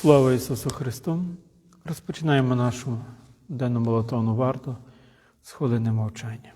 Слава Ісусу Христу! Розпочинаємо нашу денну молотовну варту з хвилини мовчання.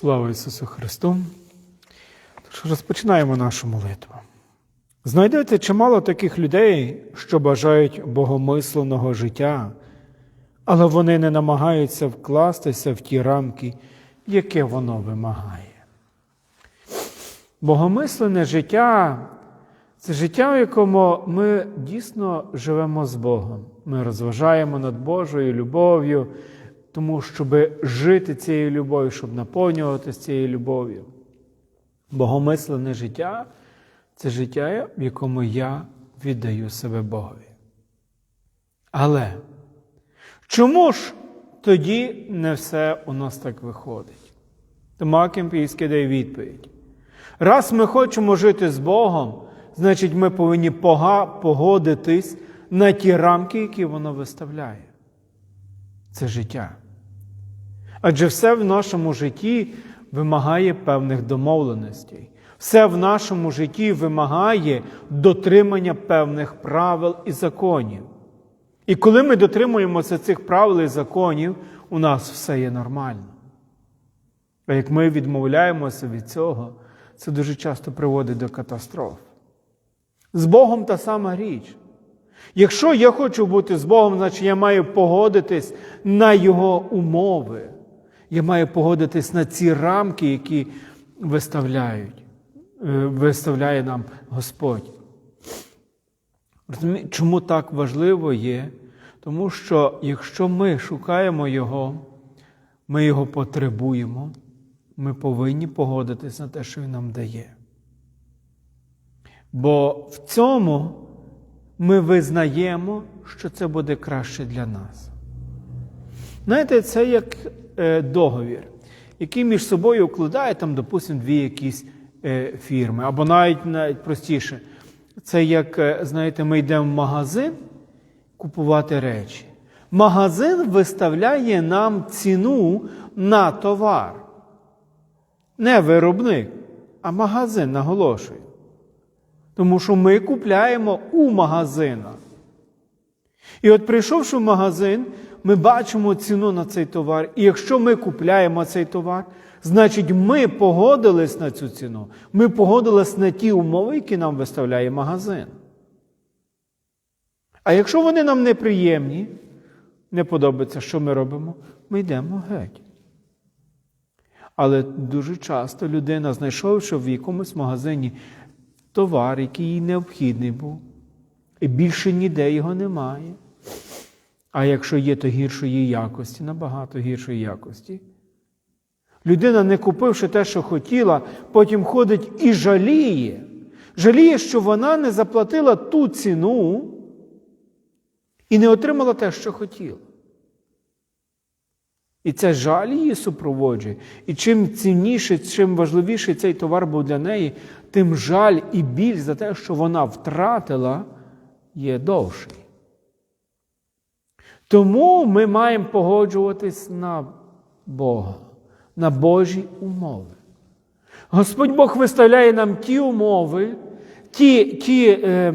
Слава Ісусу Христу! Тож розпочинаємо нашу молитву. Знайдете чимало таких людей, що бажають богомисленого життя, але вони не намагаються вкластися в ті рамки, яке воно вимагає. Богомислене життя це життя, в якому ми дійсно живемо з Богом. Ми розважаємо над Божою любов'ю, тому щоб жити цією любов'ю, щоб наповнюватися цією любов'ю. Богомислене життя це життя, в якому я віддаю себе Богові. Але чому ж тоді не все у нас так виходить? Тома Кемпійський дає відповідь. Раз ми хочемо жити з Богом, значить ми повинні погодитись на ті рамки, які воно виставляє. Це життя. Адже все в нашому житті вимагає певних домовленостей. Все в нашому житті вимагає дотримання певних правил і законів. І коли ми дотримуємося цих правил і законів, у нас все є нормально. А як ми відмовляємося від цього, це дуже часто приводить до катастроф. З Богом та сама річ. Якщо я хочу бути з Богом, значить я маю погодитись на Його умови. Я маю погодитись на ці рамки, які виставляють, виставляє нам Господь. Чому так важливо є? Тому що якщо ми шукаємо Його, ми Його потребуємо, ми повинні погодитись на те, що Він нам дає. Бо в цьому ми визнаємо, що це буде краще для нас. Знаєте, це як договір, який між собою укладає, там, допустимо, дві якісь фірми, або навіть навіть простіше. Це як, знаєте, ми йдемо в магазин купувати речі. Магазин виставляє нам ціну на товар. Не виробник, а магазин наголошую. Тому що ми купляємо у магазинах. І от прийшовши в магазин, ми бачимо ціну на цей товар. І якщо ми купляємо цей товар, значить ми погодились на цю ціну. Ми погодились на ті умови, які нам виставляє магазин. А якщо вони нам неприємні, не подобається, що ми робимо, ми йдемо геть. Але дуже часто людина, знайшовши в якомусь магазині товар, який їй необхідний був, і більше ніде його немає. А якщо є, то гіршої якості, набагато гіршої якості. Людина, не купивши те, що хотіла, потім ходить і жаліє. Жаліє, що вона не заплатила ту ціну і не отримала те, що хотіла. І це жаль її супроводжує. І чим цінніший, чим важливіший цей товар був для неї, тим жаль і біль за те, що вона втратила, є довший. Тому ми маємо погоджуватись на Бога, на Божі умови. Господь Бог виставляє нам ті умови, ті ті е,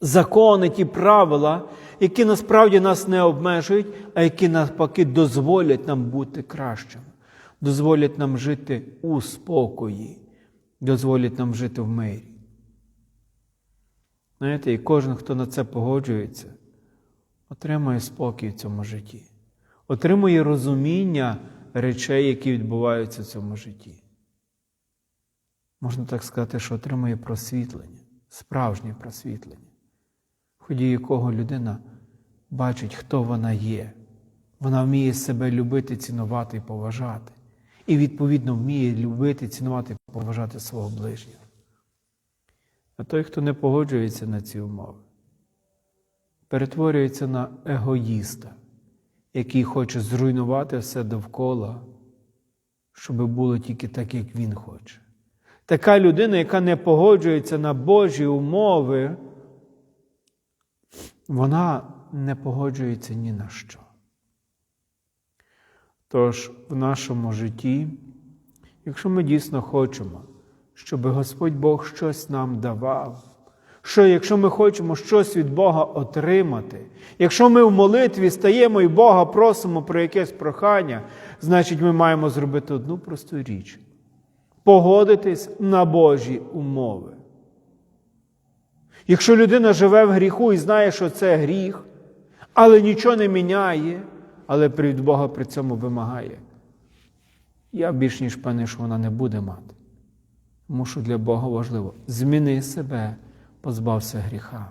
закони, ті правила, які насправді нас не обмежують, а які навпаки дозволять нам бути кращими, дозволять нам жити у спокої, дозволять нам жити в мирі. Знаєте, і кожен, хто на це погоджується, отримує спокій в цьому житті, отримує розуміння речей, які відбуваються в цьому житті. Можна так сказати, що отримує просвітлення, справжнє просвітлення, в ході якого людина бачить, хто вона є, Вона вміє себе любити, цінувати і поважати. І, відповідно, вміє любити, цінувати і поважати свого ближнього. А той, хто не погоджується на ці умови, перетворюється на егоїста, який хоче зруйнувати все довкола, щоб було тільки так, як він хоче. Така людина, яка не погоджується на Божі умови, вона не погоджується ні на що. Тож в нашому житті, якщо ми дійсно хочемо, щоб Господь Бог щось нам давав, що якщо ми хочемо щось від Бога отримати, якщо ми в молитві стаємо і Бога просимо про якесь прохання, значить ми маємо зробити одну просту річ погодитись на Божі умови. Якщо людина живе в гріху і знає, що це гріх, але нічого не міняє, але від Бога при цьому вимагає, я більш ніж певний, що вона не буде мати. Тому що для Бога важливо зміни себе, позбався гріха.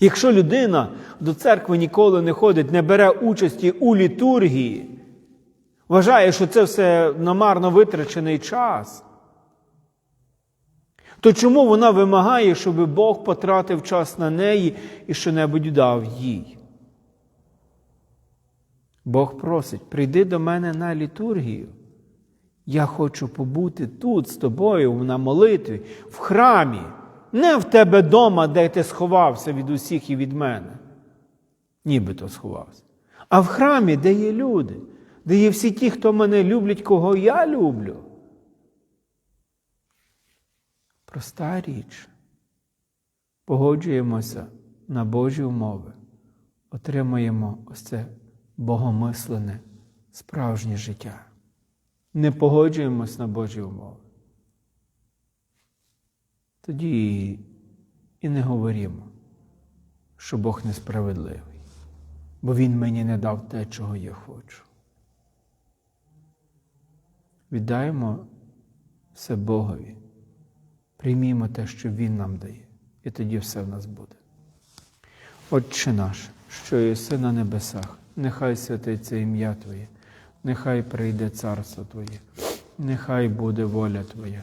Якщо людина до церкви ніколи не ходить, не бере участі у літургії, вважає, що це все намарно витрачений час, то чому вона вимагає, щоб Бог потратив час на неї і що-небудь дав їй? Бог просить, прийди до мене на літургію. Я хочу побути тут з тобою на молитві, в храмі, не в тебе дома, де ти сховався від усіх і від мене, нібито сховався, а в храмі, де є люди, де є всі ті, хто мене люблять, кого я люблю. Проста річ. Погоджуємося на Божі умови, отримаємо ось це богомислене, справжнє життя. Не погоджуємось на Божі умови. Тоді і не говоримо, що Бог несправедливий, бо Він мені не дав те, чого я хочу. Віддаємо все Богові, приймімо те, що Він нам дає, і тоді все в нас буде. Отче наш, що єси на небесах, нехай святиться ім'я Твоє, нехай прийде царство Твоє, нехай буде воля Твоя,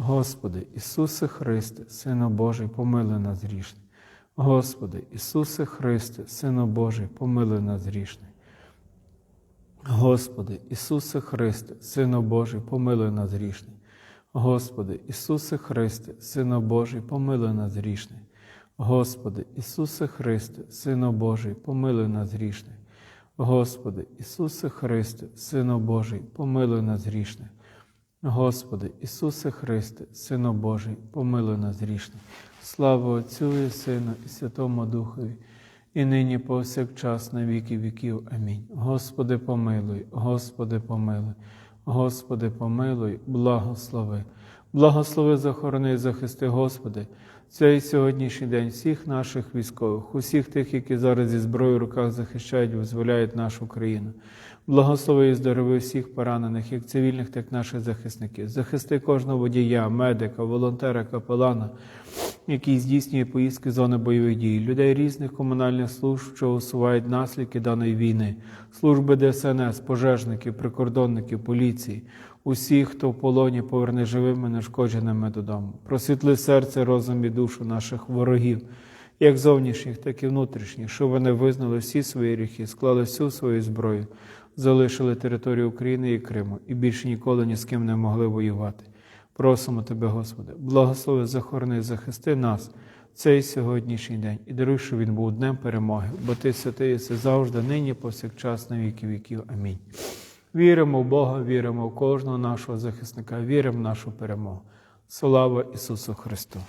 Господи, Ісусе Христе, Сину Божий, помили нас грішне. Господи, Ісусе Христе, Сину Божий, помили нас грішне. Господи, Ісусе Христе, Сину Божий, помилуй нас грішний. Господи, Ісусе Христе, Сину Божий, помилуй нас грішний. Господи, Ісусе Христе, Сину Божий, помилуй нас грішний. Господи, Ісусе Христе, Сину Божий, помилуй нас грішний. Господи, Ісусе Христе, Сину Божий, помилуй нас грішний. Слава Отцю і Сину, і Святому Духові і нині повсякчас на віки віків. Амінь. Господи, помилуй, Господи, помилуй, Господи, помилуй, благослови, благослови, захорони, і захисти, Господи, цей сьогоднішній день всіх наших військових, усіх тих, які зараз зі зброєю в руках захищають, визволяють нашу країну. Благослови і здорови всіх поранених, як цивільних, так і наших захисників. Захисти кожного водія, медика, волонтера, капелана, який здійснює поїздки зони бойових дій, людей різних комунальних служб, що усувають наслідки даної війни, служби ДСНС, пожежників, прикордонників, поліції, усіх, хто в полоні поверне живими, нешкодженими додому. Просвітли серце, розум і душу наших ворогів, як зовнішніх, так і внутрішніх, щоб вони визнали всі свої гріхи, склали всю свою зброю, залишили територію України і Криму і більше ніколи ні з ким не могли воювати. Просимо Тебе, Господи, благослови, захорони, захисти нас цей сьогоднішній день і даруй, щоб він був днем перемоги, бо Ти святий єси завжди, нині, повсякчас, на віки віків. Амінь. Віримо в Бога, віримо в кожного нашого захисника, віримо в нашу перемогу. Слава Ісусу Христу!